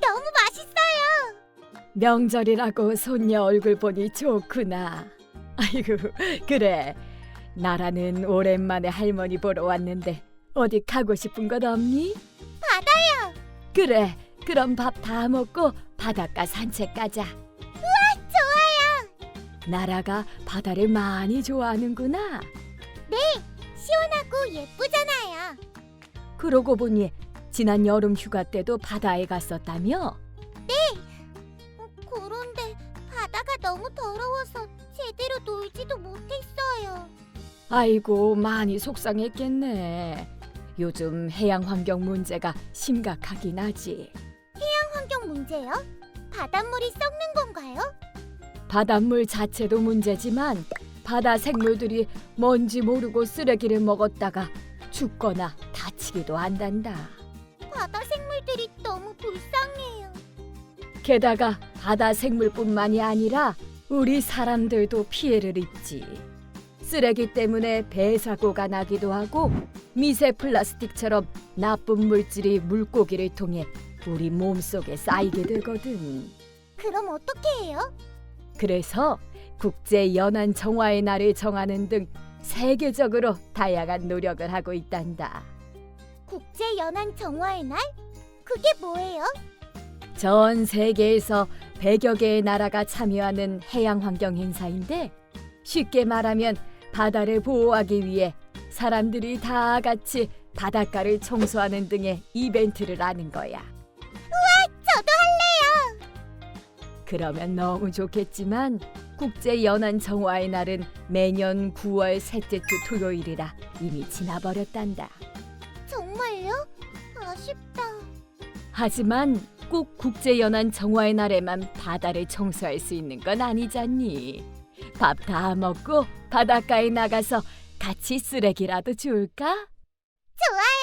너무 맛있어요. 명절이라고 손녀 얼굴 보니 좋구나. 아이고, 그래. 나라는 오랜만에 할머니 보러 왔는데 어디 가고 싶은 곳 없니? 바다요. 그래. 그럼 밥 다 먹고 바닷가 산책 가자. 좋아요. 나라가 바다를 많이 좋아하는구나. 시원하고 예쁘잖아요. 그러고 보니 지난 여름 휴가 때도 바다에 갔었다며? 그런데 바다가 너무 더러워서 제대로 놀지도 못했어요. 아이고, 많이 속상했겠네. 요즘 해양 환경 문제가 심각하긴 하지. 환경 문제요? 바닷물이 썩는 건가요? 바닷물 자체도 문제지만 바다 생물들이 뭔지 모르고 쓰레기를 먹었다가 죽거나 다치기도 한단다. 바다 생물들이 너무 불쌍해요. 게다가 바다 생물뿐만이 아니라 우리 사람들도 피해를 입지. 쓰레기 때문에 배 사고가 나기도 하고 미세 플라스틱처럼 나쁜 물질이 물고기를 통해 우리 몸속에 쌓이게 되거든. 그럼 어떻게 해요? 그래서 국제 연안 정화의 날을 정하는 등 세계적으로 다양한 노력을 하고 있단다. 국제 연안 정화의 날? 그게 뭐예요? 전 세계에서 100여 개의 나라가 참여하는 해양 환경 행사인데 쉽게 말하면 바다를 보호하기 위해 사람들이 다 같이 바닷가를 청소하는 등의 이벤트를 하는 거야. 저도 할래요. 그러면 너무 좋겠지만 국제 연안 정화의 날은 매년 9월 셋째 주 토요일이라 이미 지나버렸단다. 정말요? 아쉽다. 하지만 꼭 국제 연안 정화의 날에만 바다를 청소할 수 있는 건 아니잖니. 밥 다 먹고 바닷가에 나가서 같이 쓰레기라도 줄까? 좋아요.